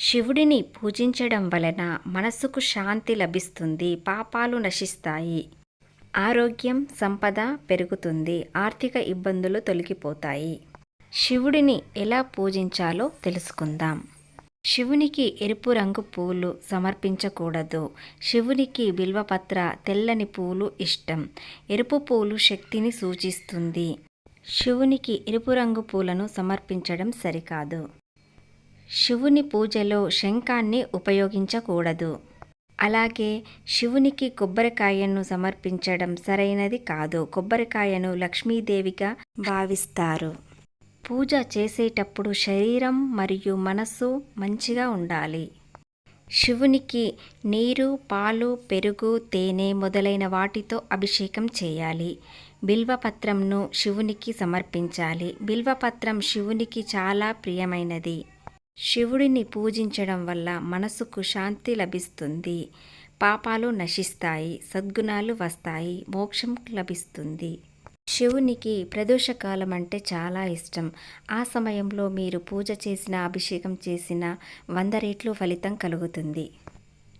శివుడిని పూజించడం వలన మనసుకు శాంతి లభిస్తుంది పాపాలు నశిస్తాయి. ఆరోగ్యం సంపద పెరుగుతుంది ఆర్థిక ఇబ్బందులు తొలగిపోతాయి. శివుడిని ఎలా పూజించాలో తెలుసుకుందాం. శివునికి ఎరుపు రంగు పూలు సమర్పించకూడదు. శివునికి బిల్వపత్ర తెల్లని పూలు ఇష్టం. ఎరుపు పూలు శక్తిని సూచిస్తుంది. శివునికి ఎరుపు రంగు పూలను సమర్పించడం సరికాదు. శివుని పూజలో శంఖాన్ని ఉపయోగించకూడదు. అలాగే శివునికి కొబ్బరికాయను సమర్పించడం సరైనది కాదు. కొబ్బరికాయను లక్ష్మీదేవిగా భావిస్తారు. పూజ చేసేటప్పుడు శరీరం మరియు మనస్సు మంచిగా ఉండాలి. శివునికి నీరు పాలు పెరుగు తేనె మొదలైన వాటితో అభిషేకం చేయాలి. బిల్వపత్రంను శివునికి సమర్పించాలి. బిల్వపత్రం శివునికి చాలా ప్రియమైనది. శివుడిని పూజించడం వల్ల మనసుకు శాంతి లభిస్తుంది. పాపాలు నశిస్తాయి సద్గుణాలు వస్తాయి మోక్షం లభిస్తుంది. శివునికి ప్రదోషకాలం అంటే చాలా ఇష్టం. ఆ సమయంలో మీరు పూజ చేసిన అభిషేకం చేసిన వంద రెట్లు ఫలితం కలుగుతుంది.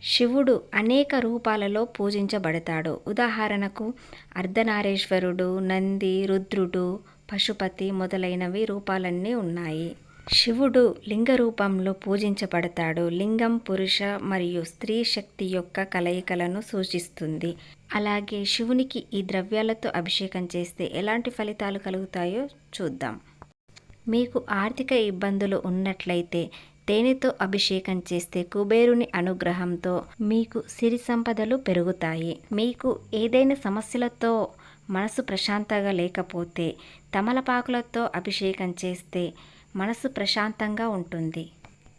శివుడు అనేక రూపాలలో పూజించబడతాడు. ఉదాహరణకు అర్ధనారేశ్వరుడు నంది రుద్రుడు పశుపతి మొదలైనవి రూపాలన్నీ ఉన్నాయి. శివుడు లింగ రూపంలో పూజించబడతాడు. లింగం పురుష మరియు స్త్రీ శక్తి యొక్క కలయికలను సూచిస్తుంది. అలాగే శివునికి ఈ ద్రవ్యాలతో అభిషేకం చేస్తే ఎలాంటి ఫలితాలు కలుగుతాయో చూద్దాం. మీకు ఆర్థిక ఇబ్బందులు ఉన్నట్లయితే తేనెతో అభిషేకం చేస్తే కుబేరుని అనుగ్రహంతో మీకు సిరి సంపదలు పెరుగుతాయి. మీకు ఏదైనా సమస్యలతో మనసు ప్రశాంతంగా లేకపోతే తమలపాకులతో అభిషేకం చేస్తే మనసు ప్రశాంతంగా ఉంటుంది.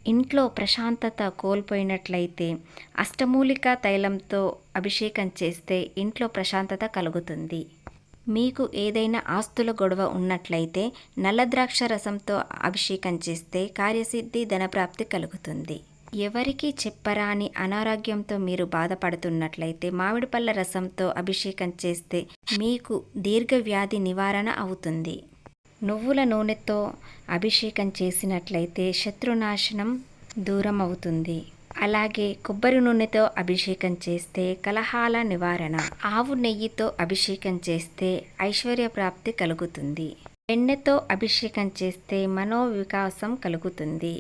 ఇంట్లో ప్రశాంతత కోల్పోయినట్లయితే అష్టమూలిక తైలంతో అభిషేకం చేస్తే ఇంట్లో ప్రశాంతత కలుగుతుంది. మీకు ఏదైనా ఆస్తుల గొడవ ఉన్నట్లయితే నల్ల ద్రాక్ష రసంతో అభిషేకం చేస్తే కార్యసిద్ధి ధనప్రాప్తి కలుగుతుంది. ఎవరికి చెప్పరాని అనారోగ్యంతో మీరు బాధపడుతున్నట్లయితే మామిడి పళ్ళ రసంతో అభిషేకం చేస్తే మీకు దీర్ఘవ్యాధి నివారణ అవుతుంది. నువ్వుల నూనెతో అభిషేకం చేసినట్లయితే శత్రునాశనం దూరం అవుతుంది అలాగే కొబ్బరి నూనెతో అభిషేకం చేస్తే కలహాల నివారణ. ఆవు నెయ్యితో అభిషేకం చేస్తే ఐశ్వర్య ప్రాప్తి కలుగుతుంది. వెన్నెతో అభిషేకం చేస్తే మనోవికాసం కలుగుతుంది.